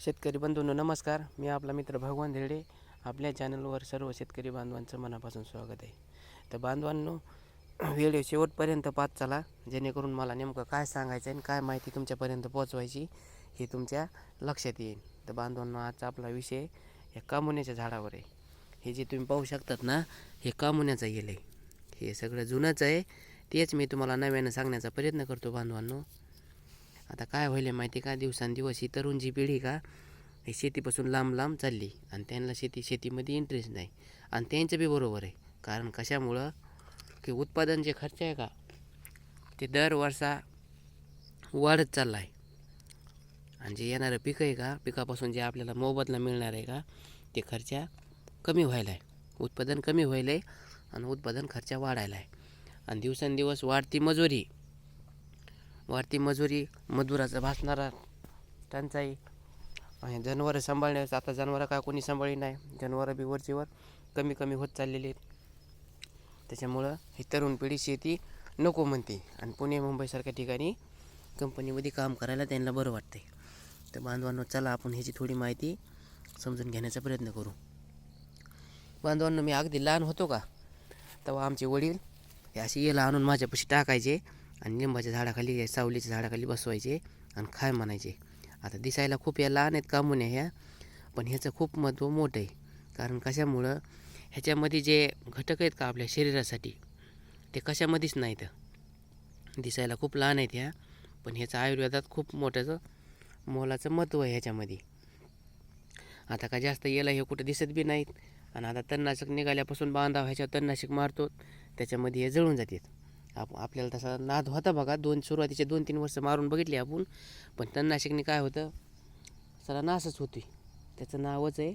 शेतकरी बंधूंनो नमस्कार. मी आपला मित्र भगवान धिरडे. आपल्या चॅनलवर सर्व शेतकरी बांधवांचं मनापासून स्वागत आहे. तर बांधवांनो व्हिडिओ शेवटपर्यंत पाच चला. जेणेकरून मला नेमकं काय सांगायचं आहे आणि काय माहिती तुमच्यापर्यंत पोहोचवायची हे तुमच्या लक्षात येईल. तर बांधवांनो आजचा आपला विषय या कामुन्याच्या झाडावर आहे. हे जे तुम्ही पाहू शकतात ना हे कामुन्याचं येईल आहे हे सगळं जुनंच आहे. तेच मी तुम्हाला नव्यानं सांगण्याचा प्रयत्न करतो बांधवांनो. आता काय व्हायला माहिती का? दिवसांदिवस ही तरुण जी पिढी का ही शेतीपासून लांब लांब चालली आणि त्यांना शेती शेतीमध्ये इंटरेस्ट नाही. आणि त्यांचं बी बरोबर आहे. कारण कशामुळं? की उत्पादन जे खर्च आहे का ते दर वर्षा वाढत चालला आहे आणि जे येणारं पिकं आहे का पिकापासून जे आपल्याला मोबदला मिळणार आहे का ते खर्चा कमी व्हायला आहे उत्पादन कमी व्हायला आहे आणि उत्पादन खर्च वाढायला आहे आणि दिवसेंदिवस वाढती मजुरी. वाढती मजुरी मजुराचा भासणारा टंचाई. आणि जनावरं सांभाळण्यास आता जनावरं काय कोणी सांभाळली नाही. जनावरं बी वरचीवर कमी कमी होत चाललेली आहेत. त्याच्यामुळं ही तरुण पिढी शेती नको म्हणते. आणि पुणे मुंबईसारख्या ठिकाणी कंपनीमध्ये काम करायला त्यांना बरं वाटते तर बांधवांनो चला आपण ह्याची थोडी माहिती समजून घेण्याचा प्रयत्न करू. बांधवांनो मी अगदी लहान होतो का? तेव्हा आमचे वडील हे असे येला आणून माझ्यापाशी टाकायचे. आणि लिंबाच्या झाडाखाली सावलीच्या झाडाखाली बसवायचे आणि खाय म्हणायचे. आता दिसायला खूप या लहान आहेत कामुन्या ह्या पण ह्याचं खूप महत्त्व मोठं आहे. कारण कशामुळं? ह्याच्यामध्ये जे घटक आहेत का आपल्या शरीरासाठी? ते कशामध्येच नाहीत. दिसायला खूप लहान आहेत ह्या पण ह्याचं आयुर्वेदात खूप मोठ्याचं मोलाचं महत्त्व आहे ह्याच्यामध्ये. आता का जास्त याला हे कुठं दिसत बी नाहीत. आणि आता तणनाशक निघाल्यापासून बांधाव ह्याच्यावर तणनाशक मारतो त्याच्यामध्ये हे जळून जातात. आप आपल्याला तसा नाद होता बघा. दोन सुरुवातीचे दोन तीन वर्ष मारून बघितले आपण. पण तणनाशकने काय होतं? सगळा नासच होती. त्याचं नावच आहे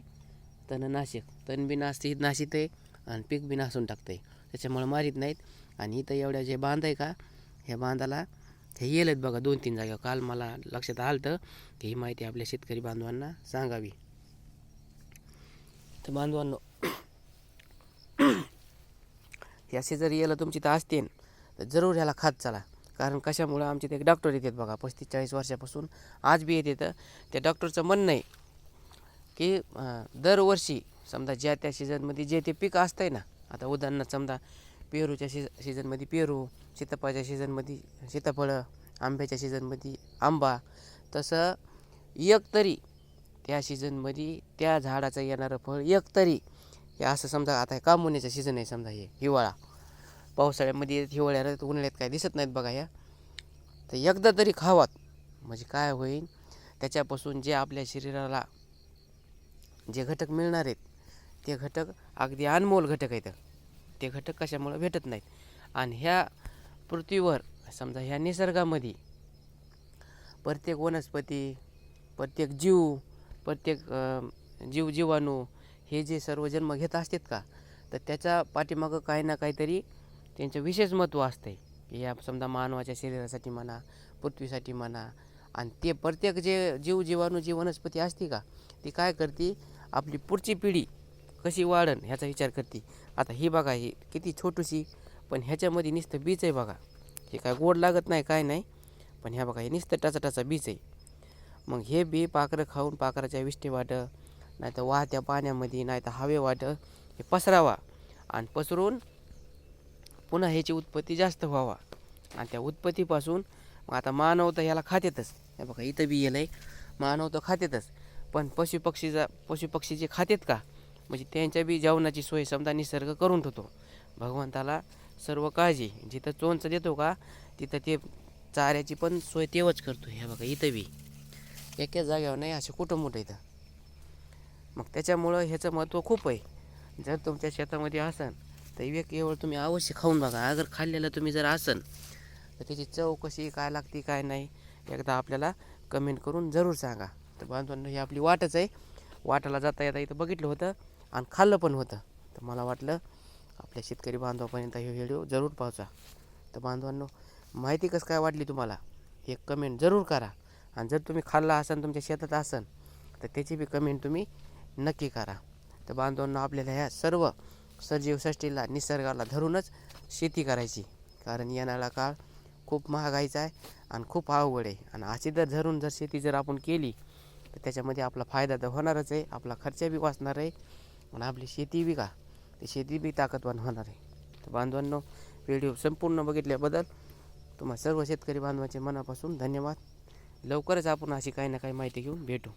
तणनाशक तण बी नासते नाशित आहे आणि पीक बी नासून टाकतं आहे त्याच्यामुळं मारीत नाहीत. आणि इथं एवढ्या जे बांध आहे का ह्या बांधाला हे येलेत बघा दोन तीन जागेवर काल मला लक्षात आलं तर की ही माहिती आपल्या शेतकरी बांधवांना सांगावी. तर बांधवांनो हे असे जर येलं तुमची तर असते तर जरूर ह्याला खात चला. कारण कशामुळं आमचे ते डॉक्टर येतात बघा पस्तीस चाळीस वर्षापासून आज बी येते तर त्या डॉक्टरचं म्हणणं आहे की दरवर्षी समजा ज्या त्या सीझनमध्ये जे ते पीक असतंय ना आता उदाहरणार्थ समजा पेरूच्या सीझ सीझनमध्ये पेरू सीताफळाच्या सीझनमध्ये सीताफळं आंब्याच्या सीझनमध्ये आंबा तसं एक तरी त्या सीझनमध्ये त्या झाडाचं येणारं फळ एक तरी. हे असं समजा आता हे सीझन आहे समजा हे हिवाळा. पावसाळ्यामध्ये येत, हिवाळ्यात उन्हाळ्यात काय दिसत नाहीत बघा ह्या तर एकदा तरी खावात. म्हणजे काय होईल त्याच्यापासून जे आपल्या शरीराला जे घटक मिळणार आहेत ते घटक अगदी अनमोल घटक आहेत. ते घटक कशामुळं भेटत नाहीत? आणि ह्या पृथ्वीवर समजा ह्या निसर्गामध्ये प्रत्येक वनस्पती प्रत्येक जीव प्रत्येक जीव जीवाणू हे जे सर्व जन्म घेत असतात का तर त्याच्या पाठीमागं काही ना काहीतरी त्यांचं विशेष महत्त्व असते की या समजा मानवाच्या शरीरासाठी म्हणा पृथ्वीसाठी म्हणा आणि ते प्रत्येक जे जीव जीवाणू जी वनस्पती असते का ती काय करते? आपली पुढची पिढी कशी वाढन ह्याचा विचार करते. आता ही बघा ही किती छोटीशी पण ह्याच्यामध्ये नुसतं बीज आहे बघा. हे काय गोड लागत नाही काय नाही. पण ह्या बघा हे नुसतं टाचा टाचा बीज आहे. मग हे बी पाखरं खाऊन पाखराच्या विष्टे वाटं नाही तर वाहत्या पाण्यामध्ये नाही तर हवे वाटं हे पसरावा. आणि पसरून पुन्हा ह्याची उत्पत्ती जास्त व्हावा. आणि त्या उत्पत्तीपासून मग आता मानव तर ह्याला खातेतच हे बघा इथं बी येलं आहे मानव तर खातेतच पण पशुपक्षीचा पशुपक्षी जे खातेत का? म्हणजे त्यांच्या बी जेवणाची सोय समजा निसर्ग करून ठेवतो. भगवंताला सर्व काळजी. जिथं चोंच देतो का तिथं ते चाऱ्याची पण सोय तेवच करतो. हे बघा इथं बी. एका जागेवर नाही असे कुठं मोठं इथं? मग त्याच्यामुळं ह्याचं महत्त्व खूप आहे. जर तुमच्या शेतामध्ये असन तर एक केवळ तुम्ही अवश्य खाऊन बघा. अगर खाल्लेलं तुम्ही जर असन तर त्याची चव कशी काय लागते काय नाही एकदा आपल्याला कमेंट करून जरूर सांगा. तर बांधवांनो ही आपली वाटच आहे. वाटाला जाता येता इथं बघितलं होतं आणि खाल्लं पण होतं. तर मला वाटलं आपल्या शेतकरी बांधवापर्यंत हे व्हिडिओ जरूर पाहचा. तर बांधवांनो माहिती कसं काय वाटली तुम्हाला एक कमेंट जरूर करा. आणि जर तुम्ही खाल्ला असाल तुमच्या शेतात असाल तर त्याची बी कमेंट तुम्ही नक्की करा. तर बांधवांनो आपल्याला ह्या सर्व सजीव सृष्टीला निसर्गाला धरूनच शेती करायची. कारण येणारा काळ खूप महागाईचा आहे आणि खूप अवघड आहे. आणि अशी जर धरून जर शेती जर आपण केली तर त्याच्यामध्ये आपला फायदा तर होणारच आहे आपला खर्च बी वाचणार आहे आणि आपली शेती बी का ती शेती बी ताकदवान होणार आहे. तर बांधवांनो व्हिडिओ संपूर्ण बघितल्याबद्दल तुम्हा सर्व शेतकरी बांधवांचे मनापासून धन्यवाद. लवकरच आपण अशी काही ना काही माहिती घेऊन भेटू.